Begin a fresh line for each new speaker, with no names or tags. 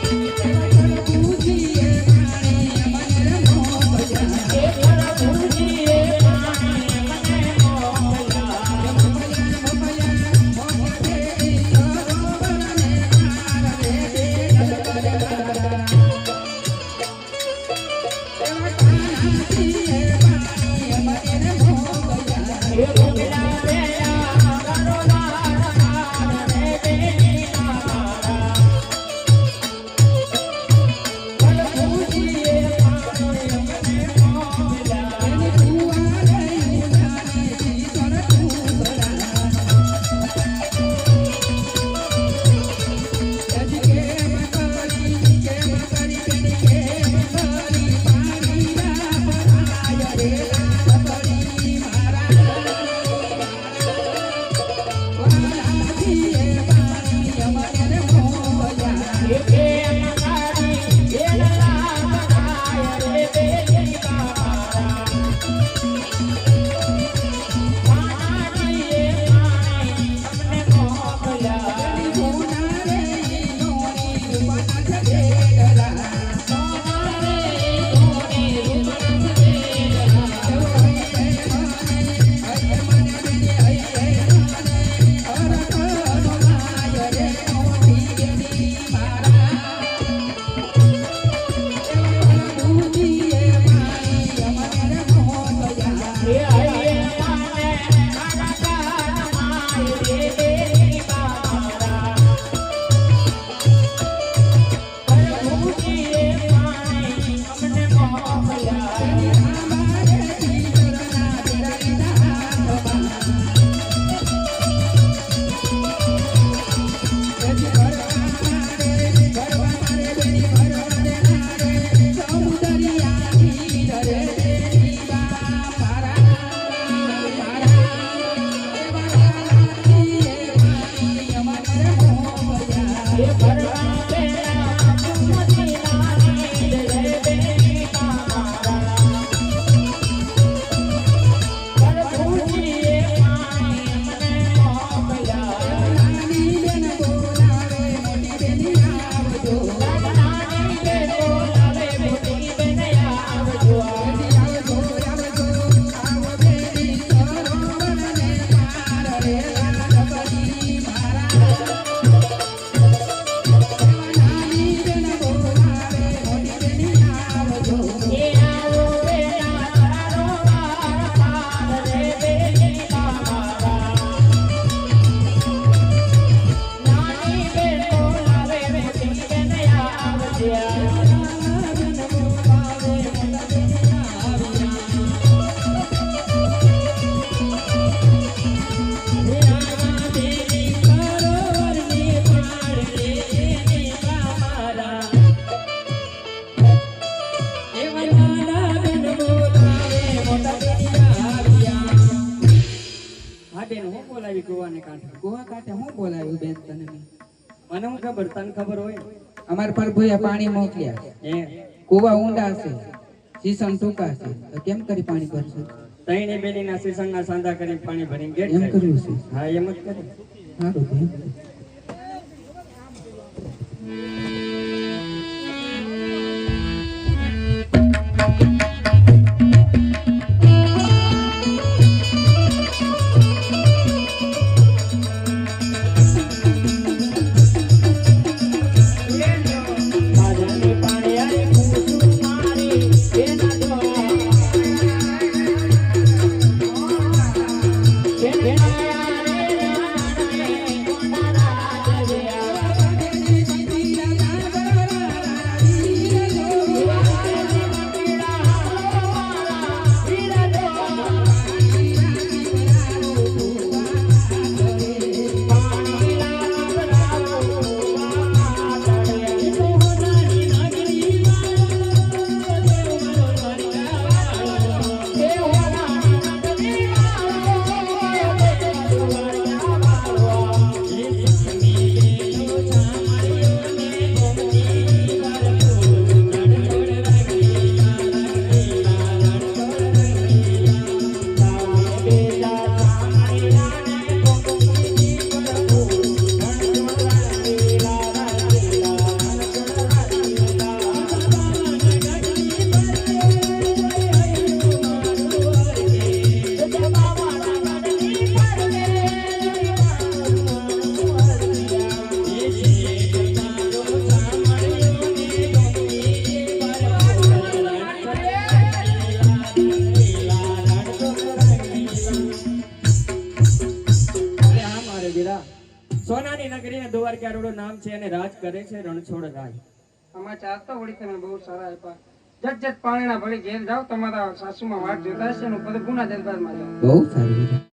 Thank you. હા બોલાવી ગોવાને કાંઠે?
ગોવા કાંઠે હું બોલાવ્યું બેન તને?
મને હું ખબર? તને ખબર હોય?
અમારા પ્રભુએ પાણી મોકલ્યા. કુવા ઊંડા છે. સીસણ ટૂંકા છે. તો કેમ કરી પાણી ભરશે?
તઈને બેનીના શીશણના સાંધા કરીને પાણી ભરીને ગેટ
એમ કર્યું છે.
હા એમ જ કર્યું.
સારું
ક્યારોડો નામ છે અને રાજ કરે છે રણછોડ રાજ
અમારે ચાલતો વળી તમે બહુ સારા આપ્યા. જટ જટ પાણીના ભળી ઘેર જાઓ તમારા સાસુમાં વાત જોતા હશે ને બધું ગુના જાઉં
બહુ સારું